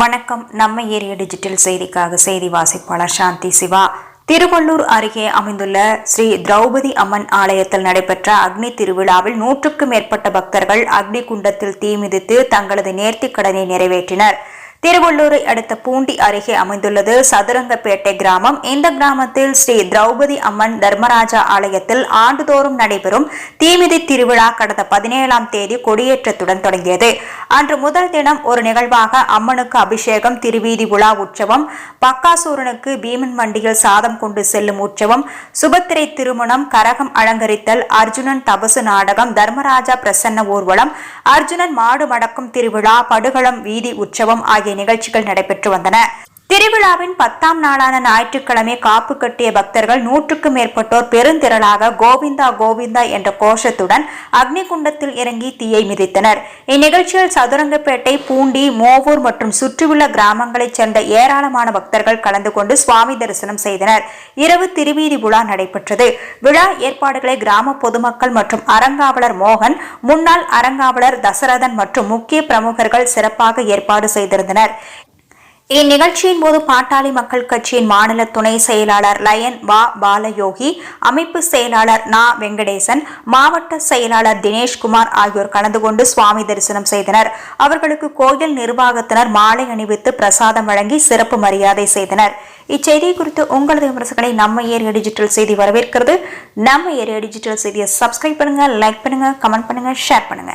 வணக்கம். நம்ம ஏரிய டிஜிட்டல் செய்திக்காக செய்தி வாசிப்பாளர் சாந்தி சிவா. திருவள்ளூர் அருகே அமைந்துள்ள ஸ்ரீ திரௌபதி அம்மன் ஆலயத்தில் நடைபெற்ற அக்னி திருவிழாவில் நூற்றுக்கும் மேற்பட்ட பக்தர்கள் அக்னி குண்டத்தில் தீ மிதித்து தங்களது நேர்த்திக் கடனை நிறைவேற்றினர். திருவள்ளூரை அடுத்த பூண்டி அருகே அமைந்துள்ளது. சதுரங்கப்பேட்டை கிராமம். இந்த கிராமத்தில் ஸ்ரீ திரௌபதி அம்மன் தர்மராஜா ஆலயத்தில் ஆண்டுதோறும் நடைபெறும் தீமிதி திருவிழா கடந்த பதினேழாம் தேதி கொடியேற்றத்துடன் தொடங்கியது. அன்று முதல் தினம் ஒரு நிகழ்வாக அம்மனுக்கு அபிஷேகம் திருவீதி உலா உற்சவம் பக்காசூரனுக்கு பீமன் வண்டியில் சாதம் கொண்டு செல்லும் உற்சவம் சுபத்திரை திருமணம் கரகம் அலங்கரித்தல் அர்ஜுனன் தபசு நாடகம் தர்மராஜா பிரசன்ன ஊர்வலம் அர்ஜுனன் மாடு மடக்கும் திருவிழா படுகளம் வீதி உற்சவம் ஆகிய நிகழ்ச்சிகள் நடைபெற்று வந்தன. திருவிழாவின் பத்தாம் நாளான ஞாயிற்றுக்கிழமை காப்பு கட்டிய பக்தர்கள் நூற்றுக்கும் மேற்பட்டோர் பெருந்திரளாக கோவிந்தா கோவிந்தா என்ற கோஷத்துடன் அக்னிகுண்டத்தில் இறங்கி தீயை மிதித்தனர். இந்நிகழ்ச்சியில் சதுரங்கப்பேட்டை பூண்டி மோவூர் மற்றும் சுற்றியுள்ள கிராமங்களைச் சேர்ந்த ஏராளமான பக்தர்கள் கலந்து கொண்டு சுவாமி தரிசனம் செய்தனர். இரவு திருவீதி விழா நடைபெற்றது. விழா ஏற்பாடுகளை கிராம பொதுமக்கள் மற்றும் அறங்காவலர் மோகன் முன்னாள் அறங்காவலர் தசரதன் மற்றும் முக்கிய பிரமுகர்கள் சிறப்பாக ஏற்பாடு செய்திருந்தனர். இந்நிகழ்ச்சியின் போது பாட்டாளி மக்கள் கட்சியின் மாநில துணை செயலாளர் லயன் வா பாலயோகி அமைப்பு செயலாளர் நா வெங்கடேசன் மாவட்ட செயலாளர் தினேஷ்குமார் ஆகியோர் கலந்து கொண்டு சுவாமி தரிசனம் செய்தனர். அவர்களுக்கு கோயில் நிர்வாகத்தினர் மாலை அணிவித்து பிரசாதம் வழங்கி சிறப்பு மரியாதை செய்தனர். இச்செய்தி குறித்து உங்களது விமர்சனங்களை நம்ம ஏரியா டிஜிட்டல் செய்தி வரவேற்கிறது. நம்ம ஏரியா டிஜிட்டல் செய்தியை சப்ஸ்கிரைப் பண்ணுங்க லைக் பண்ணுங்க கமெண்ட் பண்ணுங்க ஷேர் பண்ணுங்க.